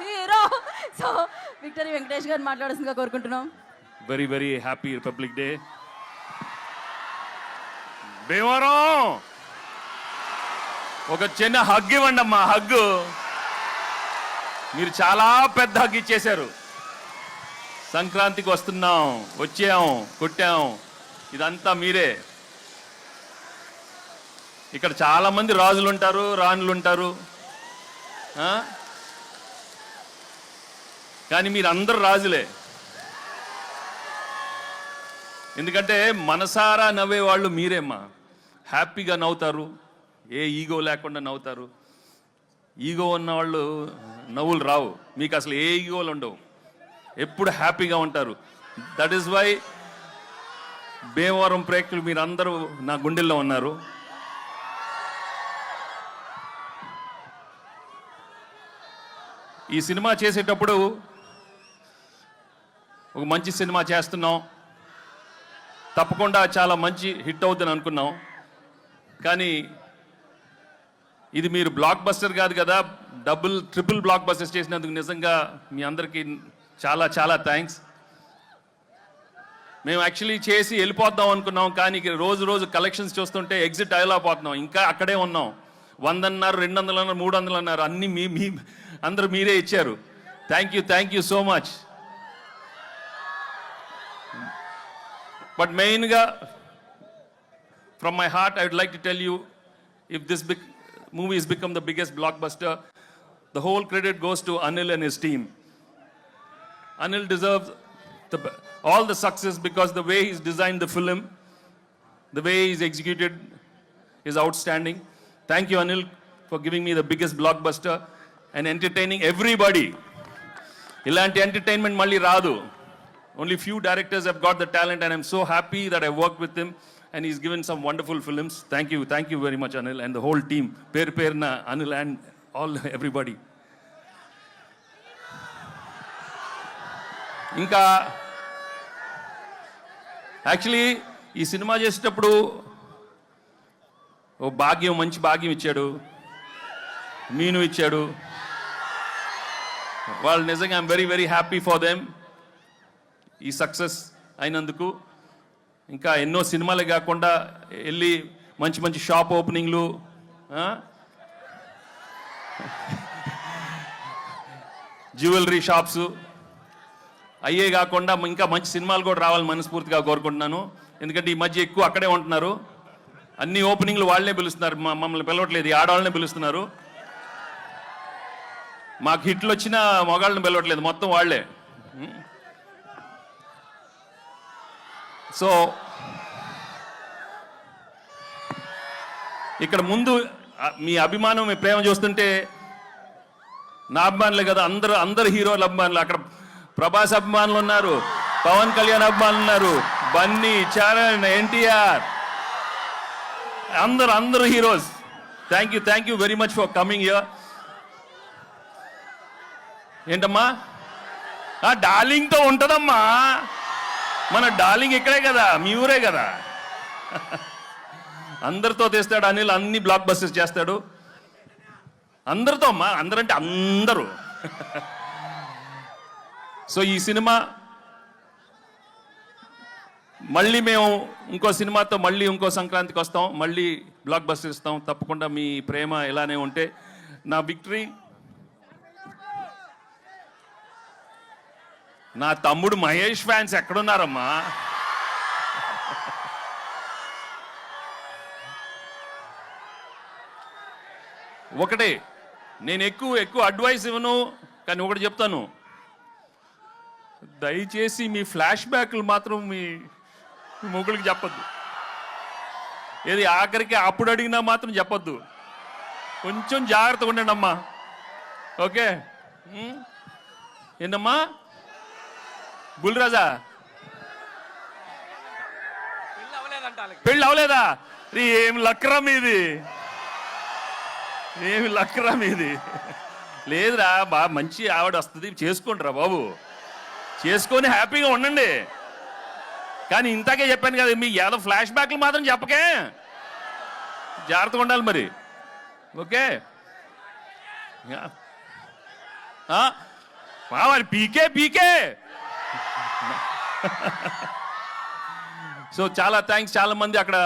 Hero. So victory Venkatesh garu మాట్లాడాల్సిందిగా కోరుకుంటున్నాం. Very very happy republic day Bhimavaram! ఒక చిన్న హగ్ ఇవ్వండి అమ్మా హగ్ మీరు చాలా పెద్ద హగ్ ఇచ్చేశారు. సంక్రాంతికి వస్తున్నాం వచ్చాం కొట్టాం. ఇదంతా మీరే. ఇక్కడ చాలా మంది రాజులు ఉంటారు రాణులు ఉంటారు కానీ మీరు అందరు రాజులే. ఎందుకంటే మనసారా నవ్వే వాళ్ళు మీరేమ్మా. హ్యాపీగా నవ్వుతారు ఏ ఈగో లేకుండా నవ్వుతారు. ఈగో ఉన్న వాళ్ళు నవ్వులు రావు మీకు అసలు ఏ ఈగోలు ఉండవు. ఎప్పుడు హ్యాపీగా ఉంటారు. దట్ ఈస్ వై భీమవరం ప్రేక్షకులు మీరందరూ నా గుండెల్లో ఉన్నారు. ఈ సినిమా చేసేటప్పుడు ఒక మంచి సినిమా చేస్తున్నాం. తప్పకుండా చాలా మంచి హిట్ అవుతుందని అనుకున్నాం. కానీ ఇది మీరు బ్లాక్ బస్టర్ కాదు కదా డబుల్ ట్రిపుల్ బ్లాక్ బస్టర్స్ చేసినందుకు నిజంగా మీ అందరికీ చాలా చాలా థ్యాంక్స్ మేము యాక్చువల్లీ చేసి వెళ్ళిపోద్దాం అనుకున్నాం కానీ రోజు రోజు కలెక్షన్స్ చూస్తుంటే ఎగ్జిట్ అయిపోతున్నాం ఇంకా అక్కడే ఉన్నాం. వంద అన్నారు రెండు వందలు అన్నారు మూడు వందలు అన్నారు అన్నీ మీ మీ అందరూ మీరే ఇచ్చారు. Thank you thank you so much but మెయిన్గా from my heart, I would like to tell you if this big movie has become the biggest blockbuster, the whole credit goes to Anil and his team. Anil deserves the, all the success because the way he's designed the film, the way he's executed is outstanding. Thank you, Anil, for giving me the biggest blockbuster and entertaining everybody. ఇలాంటి entertainment మళ్ళీ రాదు Only few directors have got the talent and I'm so happy that I work with him and is given some wonderful films thank you thank you very much Anil and the whole team పేరు పేరున Anil and all everybody ఇంకా actually ఈ సినిమా చేసేటప్పుడు ఓ భాగ్యం మంచి భాగ్యం ఇచ్చాడు. మీను ఇచ్చాడు. వాళ్ళు నిజంగా I'm very very happy for them ఈ సక్సెస్ అయినందుకు ఇంకా ఎన్నో సినిమాలే కాకుండా వెళ్ళి మంచి మంచి షాప్ ఓపెనింగ్లు జ్యువెలరీ షాప్స్ అయ్యే కాకుండా ఇంకా మంచి సినిమాలు కూడా రావాలని మనస్ఫూర్తిగా కోరుకుంటున్నాను. ఎందుకంటే ఈ మధ్య ఎక్కువ అక్కడే ఉంటున్నారు. అన్ని ఓపెనింగ్లు వాళ్ళే పిలుస్తున్నారు. మమ్మల్ని పిలవట్లేదు. ఆడవాళ్ళనే పిలుస్తున్నారు. మాకు హిట్లు వచ్చిన మగాళ్ళని పిలవట్లేదు. మొత్తం వాళ్ళే. సో ఇక్కడ ముందు మీ అభిమానం మీ ప్రేమ చూస్తుంటే నా అభిమానులే కదా అందరూ అందరు హీరోల అభిమానులు. అక్కడ ప్రభాస్ అభిమానులు ఉన్నారు పవన్ కళ్యాణ్ అభిమానులు ఉన్నారు బన్నీ చరణ్ ఎన్టీఆర్. అందరు అందరు heroes. Thank you thank you very much for coming here ఏంటమ్మా? డార్లింగ్తో ఉంటుందమ్మా. మన డార్లింగ్ ఇక్కడే కదా మీ ఊరే కదా. అందరితో తెస్తాడు అనిల్ అన్ని బ్లాక్ బస్టర్స్ చేస్తాడు. అందరితో అమ్మా అందరంటే అందరూ. సో ఈ సినిమా మళ్ళీ మేము ఇంకో సినిమాతో మళ్ళీ ఇంకో సంక్రాంతికి వస్తాం మళ్ళీ బ్లాక్ బస్టర్ ఇస్తాం. తప్పకుండా మీ ప్రేమ ఇలానే ఉంటే నా విక్టరీ నా తమ్ముడు మహేష్ ఫ్యాన్స్ ఎక్కడున్నారమ్మా? ఒకటే నేను ఎక్కువ ఎక్కువ అడ్వైస్ ఇవ్వను కానీ ఒకటి చెప్తాను. దయచేసి మీ ఫ్లాష్ బ్యాక్లు మాత్రం మీ మొగుడికి చెప్పద్దు. ఏది ఆఖరికి అప్పుడు అడిగినా మాత్రం చెప్పద్దు. కొంచెం జాగ్రత్తగా ఉండండి అమ్మా ఓకే ఏంటమ్మా? గుల్రాజా పెళ్ళి అవలేదా రీ ఏం లక్రం ఇది? ఏమి లక్రం మీది లేదురా బా మంచి ఆవిడ వస్తుంది చేసుకోండిరా బాబు. చేసుకొని హ్యాపీగా ఉండండి. కానీ ఇంతకే చెప్పాను కదా మీ ఏదో ఫ్లాష్ బ్యాక్లు మాత్రం చెప్పకే. జాగ్రత్తగా ఉండాలి మరి. ఓకే? యా. మరి పీకే పీకే. సో చాలా థ్యాంక్స్ చాలా మంది అక్కడ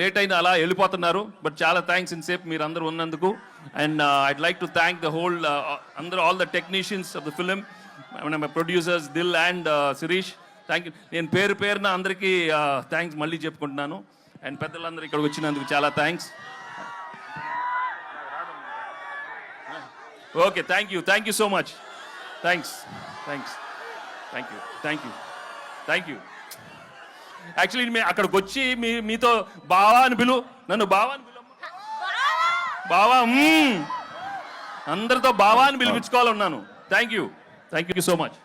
లేట్ అయిన అలా వెళ్ళిపోతున్నారు. బట్ చాలా థ్యాంక్స్ ఇన్సేపు మీరు అందరూ ఉన్నందుకు. And I'd like to thank the whole అందరూ all the technicians of the film producers Dil and Shirish thank you నేను పేరు పేరున అందరికీ uh, థ్యాంక్స్ మళ్ళీ చెప్పుకుంటున్నాను. అండ్ పెద్దలందరూ ఇక్కడికి వచ్చినందుకు చాలా thanks okay thank you thank you so much thanks thanks thank you thank you thank you actually మీ అక్కడికి వచ్చి మీ మీతో బావా అని పిలు నన్ను బావా అని పిలు బావా మ్మ్. అందరితో బావా అని పిలిపించుకోవాలన్నాను. Thank you thank you so much